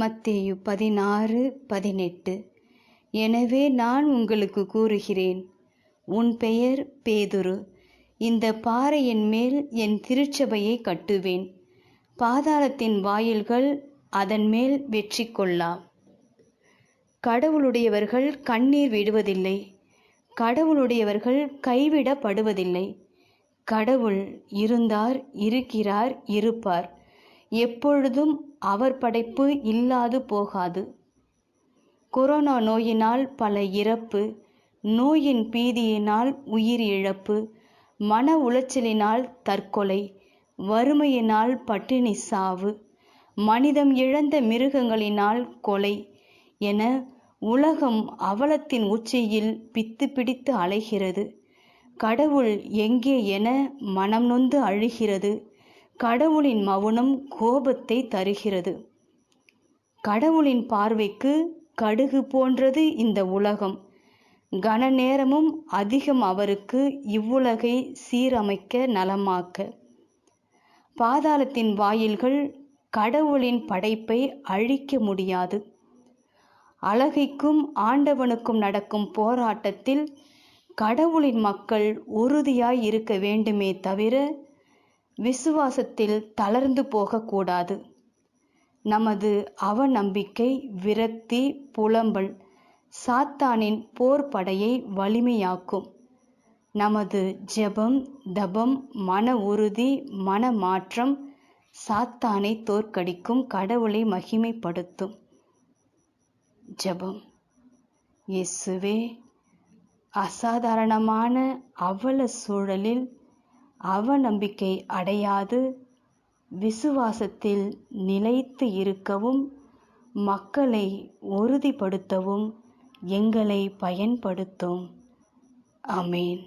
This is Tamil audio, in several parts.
மத்தேயு பதினாறு பதினெட்டு. எனவே நான் உங்களுக்கு கூறுகிறேன் உன் பெயர் பேதுரு. இந்த பாறையின் மேல் என் திருச்சபையை கட்டுவேன். பாதாளத்தின் வாயில்கள் அதன் மேல் வெற்றி கொள்ளா கடவுளுடையவர்கள் கண்ணீர் விடுவதில்லை. கடவுளுடையவர்கள் கைவிடப்படுவதில்லை. கடவுள் இருந்தார் இருக்கிறார் இருப்பார். எப்பொழுதும் அவர் படைப்பு இல்லாது போகாது. கொரோனா நோயினால் பல இறப்பு நோயின் பீதியினால் உயிர் இழப்பு மன உளைச்சலினால் தற்கொலை வறுமையினால் பட்டினி சாவு மனிதம் இழந்த மிருகங்களினால் கொலை என உலகம் அவலத்தின் உச்சியில் பித்து பிடித்து அலைகிறது. கடவுள் எங்கே என மனம் நொந்து அழுகிறது. கடவுளின் மௌனம் கோபத்தை தருகிறது. கடவுளின் பார்வைக்கு கடுகு போன்றது இந்த உலகம். கன நேரமும் அதிகம் அவருக்கு இவ்வுலகை சீரமைக்க நலமாக்க. பாதாளத்தின் வாயில்கள் கடவுளின் படைப்பை அழிக்க முடியாது. அழகைக்கும் ஆண்டவனுக்கும் நடக்கும் போராட்டத்தில் கடவுளின் மக்கள் உறுதியாய் இருக்க வேண்டுமே தவிர விசுவாசத்தில் தளர்ந்து போகக்கூடாது. நமது அவநம்பிக்கை விரக்தி புலம்பல் சாத்தானின் போர் படையை வலிமையாக்கும். நமது ஜெபம் தபம் மன உறுதி மன மாற்றம் சாத்தானை தோற்கடிக்கும் கடவுளை மகிமைப்படுத்தும். ஜெபம். இயேசுவே அசாதாரணமான அவல சூழலில் அவநம்பிக்கை அடையாது. விசுவாசத்தில் நிலைத்து இருக்கவும் மக்களை உறுதிப்படுத்தவும் எங்களை பயன்படுத்தும். அமேன்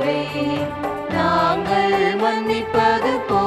மன்னிப்பது போ